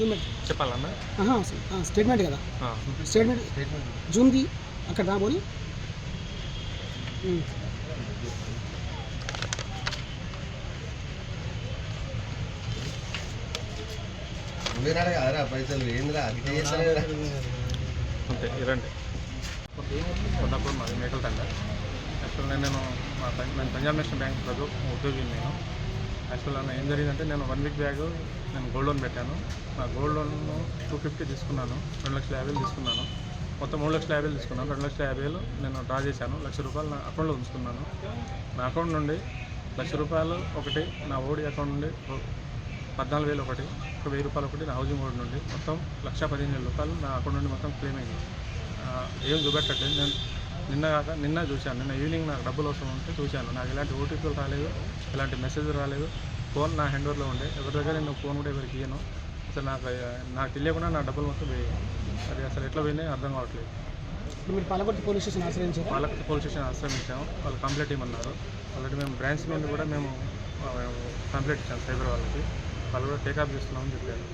చెప్పాలన్నా ఆహా, ఆ, స్టేట్మెంట్ కదా. ఆ. స్టేట్మెంట్ జూమ్ది అక్కడ రాబోని. పైసలు? ఏందిరా? అంతే ఇరండి. కొన్నప్పుడు మాది మేకల తండ యాక్చువల్గా నేను నేను పంజాబ్ నేషనల్ బ్యాంక్ ప్రజు ఉద్యోగిని నేను. యాక్చువల్గా నా ఏం జరిగిందంటే నేను వన్ వీక్ బ్యాగ్ నేను గోల్డ్ లోన్ పెట్టాను. నా గోల్డ్ లోన్ టూ ఫిఫ్టీ తీసుకున్నాను. రెండు లక్షల యాభై తీసుకున్నాను. మొత్తం మూడు లక్షల యాభై తీసుకున్నాను. రెండు లక్షల యాభై వేలు నేను డ్రా చేశాను. లక్ష రూపాయలు నా అకౌంట్లో ఉంచుకున్నాను. నా అకౌంట్ నుండి లక్ష రూపాయలు ఒకటి నా ఓడి అకౌంట్ నుండి పద్నాలుగు వేలు ఒకటి ఒక వెయ్యి రూపాయలు ఒకటి నా హౌసింగ్ బోర్డు నుండి మొత్తం లక్ష పదిహేను వేల రూపాయలు నా అకౌంట్ నుండి మొత్తం క్లెయిమ్ అయింది ఏం చూపెట్టండి నేను నిన్న కాక నిన్న చూశాను. నిన్న ఈవినింగ్ నాకు డబ్బులు అవసరం ఉంటే చూశాను. నాకు ఎలాంటి ఓటీపీలు రాలేదు ఎలాంటి మెసేజ్ రాలేదు. ఫోన్ నా హ్యాండ్ ఓవర్లో ఉండే. ఎవరి దగ్గర నేను ఫోన్ కూడా ఎవరికి ఇయ్యను. అసలు నాకు నాకు తెలియకుండా నా డబ్బులు మొత్తం పోయాయి. అది అసలు ఎట్లా పోయినాయి అర్థం కావట్లేదు. మీరు పాలకొట్టు పోలీస్ స్టేషన్ ఆశ్రయించారు? పాలక పోలీస్ స్టేషన్ ఆశ్రమించాము వాళ్ళు కంప్లైంట్ ఇవ్వమన్నారు. ఆల్రెడీ మేము బ్రాంచ్ మీద కూడా మేము కంప్లైంట్ ఇచ్చాము సైబర్ వాళ్ళకి. వాళ్ళు కూడా టేకప్ చేస్తున్నామని చెప్పారు.